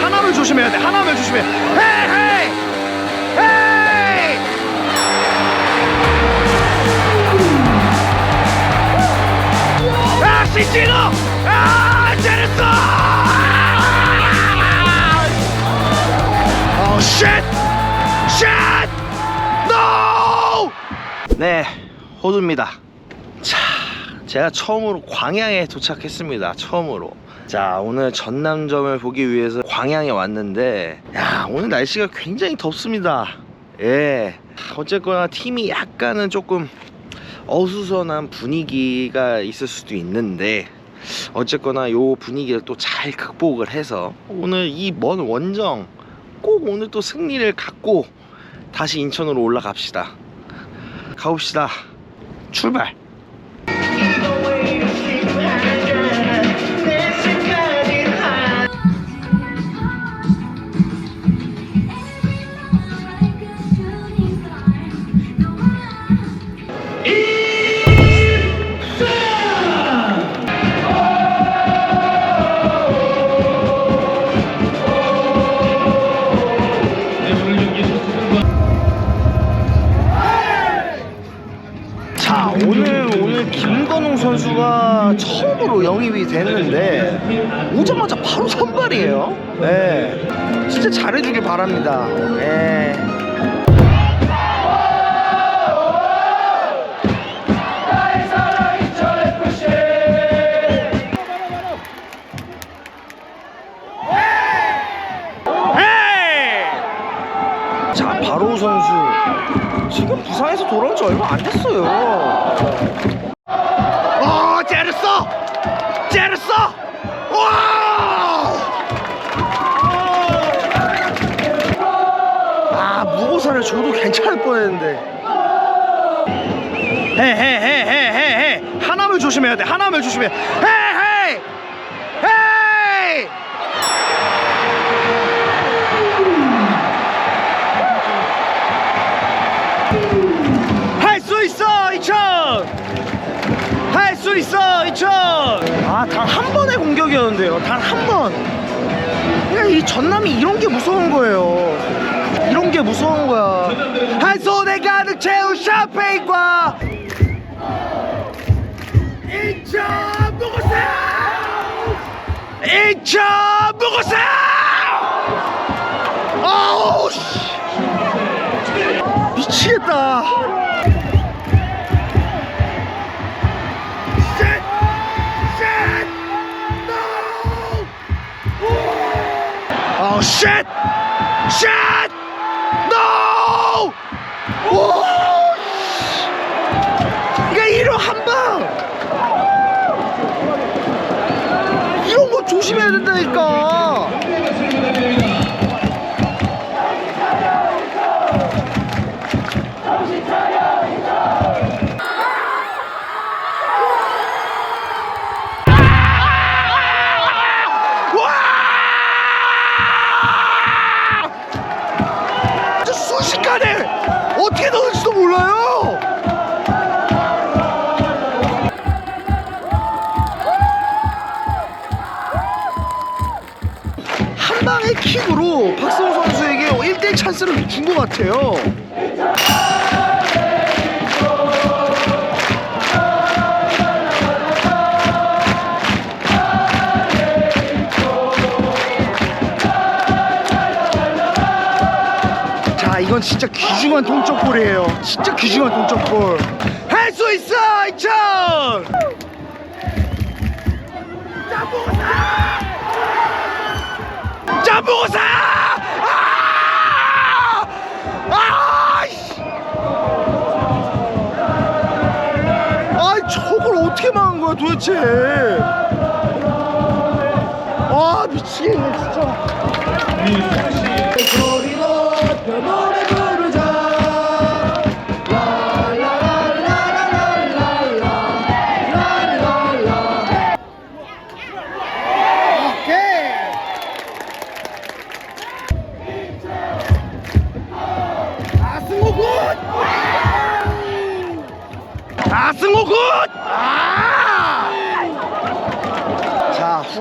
하나를 조심해야 돼. 하나를 조심해. 헤헤 헤이 아 신진호 아 잘했어! 어 쉣! 쉣! 노! 네 호두입니다. 자 제가 처음으로 광양에 도착했습니다. 처음으로 자 오늘 전남점을 보기 위해서 광양에 왔는데 야 오늘 날씨가 굉장히 덥습니다. 예. 어쨌거나 팀이 약간은 조금 어수선한 분위기가 있을 수도 있는데 어쨌거나 요 분위기를 또 잘 극복을 해서 오늘 이 먼 원정 꼭 오늘 또 승리를 갖고 다시 인천으로 올라갑시다. 가봅시다. 출발 처음으로 영입이 됐는데 오자마자 바로 선발이에요. 네, 진짜 잘해주길 바랍니다. 네. 자 바로 선수 지금 부상에서 돌아온 지 얼마 안 됐어요. 아, 무고사를 줘도 괜찮을 뻔했는데. 헤헤헤헤헤헤 하나를 조심해야 돼. 하나를 조심해. 헤헤! 헤이! 할수 있어 이천 할수 있어 아 단 한 번의 공격이었는데요. 단 한번. 그러니까 이 전남이 이런 게 무서운 거예요. 이런 게 무서운 거야. 한 손에 가득 채운 샴페인과 인천 무고사 인천 아 Oh shit! Shit! No! 오! 그러니까 이런 한 방. 이런 거 조심해야 된다니까. 어떻게 넣을지도 몰라요. 한 방의 킥으로 박성호 선수에게 1대1 찬스를 준 것 같아요. 자 이건 진짜 귀중한 동점골이에요. 진짜 귀중한 동점골. 할 수 있어 이천 짬뽕사! 짬뽕사! 아! 아! 씨! 아이 저걸 어떻게 막은 거야 도대체? 아 미치겠네 진짜. 소리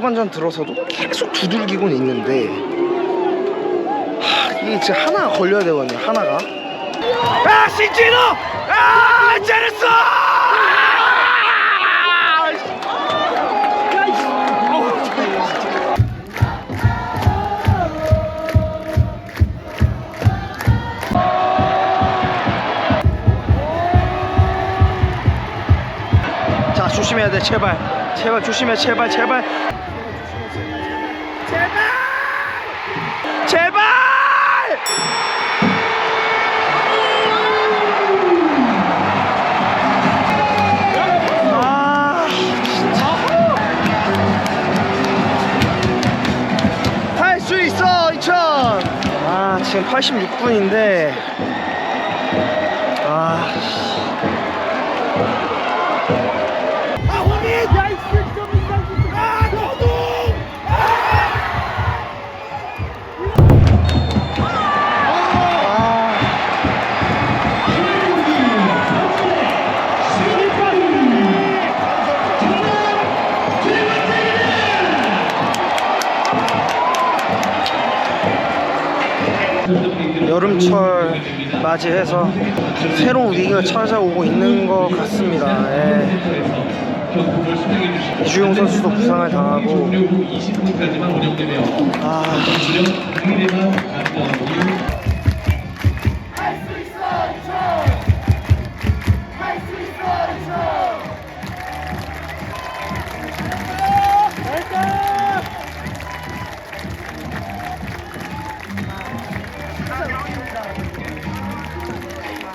후반전 들어서도 계속 두들기곤 있는데 하, 이게 진짜 하나가 걸려야 되거든요 하나가. 아 신진호! 아자 조심해야 돼 제발. 제발 조심해 제발 제발 지금 86분인데 아 아, 여름철 맞이해서 새로운 위기가 찾아오고 있는 것 같습니다. 예. 이주용 선수도 부상을 당하고 아